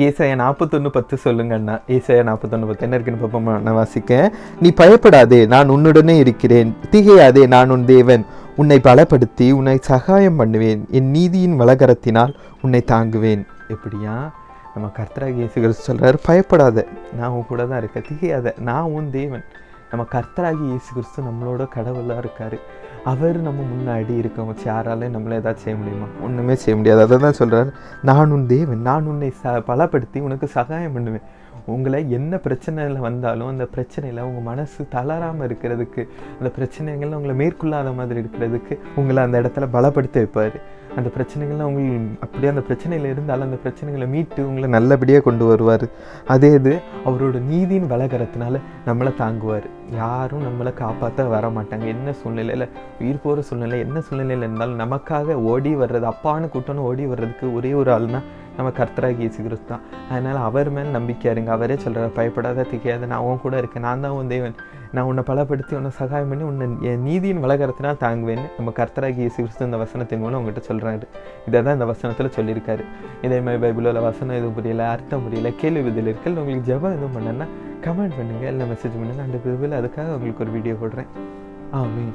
ஏசாயா நாற்பத்தொன்று பத்து சொல்லுங்கண்ணா. அண்ணா நாற்பத்தொன்று பத்து. என்ன இருக்குன்னு பார்ப்போமா. நான் வாசிக்கேன் நீ பயப்படாதே நான் உன்னுடனே இருக்கிறேன். திகையாதே நான் உன் தேவன். உன்னை பலப்படுத்தி உன்னை சகாயம் பண்ணுவேன். என் நீதியின் வலகரத்தினால் உன்னை தாங்குவேன். எப்படியா? நம்ம கர்த்தராக இயேசு சொல்கிறார் பயப்படாத நான் உன் கூட தான் இருக்கேன். திகையாத நான் உன் தேவன். நம்ம கர்த்தராகி இயேசு கிறிஸ்து நம்மளோட கடவுளாக இருக்கார். அவர் நம்ம முன்னாடி இருக்கவங்க. யாராலையும் நம்மள ஏதாவது செய்ய முடியுமா? ஒன்றுமே செய்ய முடியாது. அதை தான் சொல்கிறார் நான் உன் தேவன். நான் உன்னை ச பலப்படுத்தி உனக்கு சகாயம் பண்ணுவேன். உங்களை என்ன பிரச்சனையில் வந்தாலும் அந்த பிரச்சனையில் உங்கள் மனசு தளராமல் இருக்கிறதுக்கு அந்த பிரச்சனைகள்லாம் உங்களை மேற்கொள்ளாத மாதிரி இருக்கிறதுக்கு உங்களை அந்த இடத்துல பலப்படுத்த வைப்பார். அந்த பிரச்சனைகள்லாம் உங்களுக்கு அப்படியே அந்த பிரச்சனையில் இருந்தாலும் அந்த பிரச்சனைகளை மீட்டு உங்களை நல்லபடியாக கொண்டு வருவார். அதே இது அவரோட நீதியின் வளகரத்தினால நம்மளை தாங்குவார். யாரும் நம்மளை காப்பாற்ற வர மாட்டாங்க என்ன சூழ்நிலையில் உயிர் போகிற சூழ்நிலை என்ன சூழ்நிலையில் இருந்தாலும் நமக்காக ஓடி வர்றது அப்பான்னு கூட்டணும் ஓடி வர்றதுக்கு ஒரே ஒரு ஆள்னா நம்ம கர்த்தராகி இயேசு தான். அதனால் அவர் மேல் நம்பிக்கை இருங்க. அவரே சொல்கிறார் பயப்படாத திக்காத நான் உன் கூட இருக்கேன். நான் தான் உன் தேவன். நான் உன்னை பலப்படுத்தி உன்னை சகாயம் பண்ணி உன்னை என் நீதியின் வளகரத்தினால் தாங்குவேன்னு நம்ம கர்த்தராகி இயேசு கிறிஸ்து இந்த வசனத்தின் மூலம் உங்கள்கிட்ட சொல்கிறாரு இதை தான் இந்த வசனத்தில் சொல்லியிருக்காரு. இதே மாதிரி பைபிளில் வசனம் எதுவும் புரியல அர்த்தம் புரியல கேள்வி பதில் இருக்கல் உங்களுக்கு ஜெபம் எதுவும் பண்ணேன்னா கமெண்ட் பண்ணுங்கள் இல்லை மெசேஜ் பண்ணுங்கள் அந்த பைபிள் அதுக்காக உங்களுக்கு ஒரு வீடியோ போடுறேன். ஆமீன்.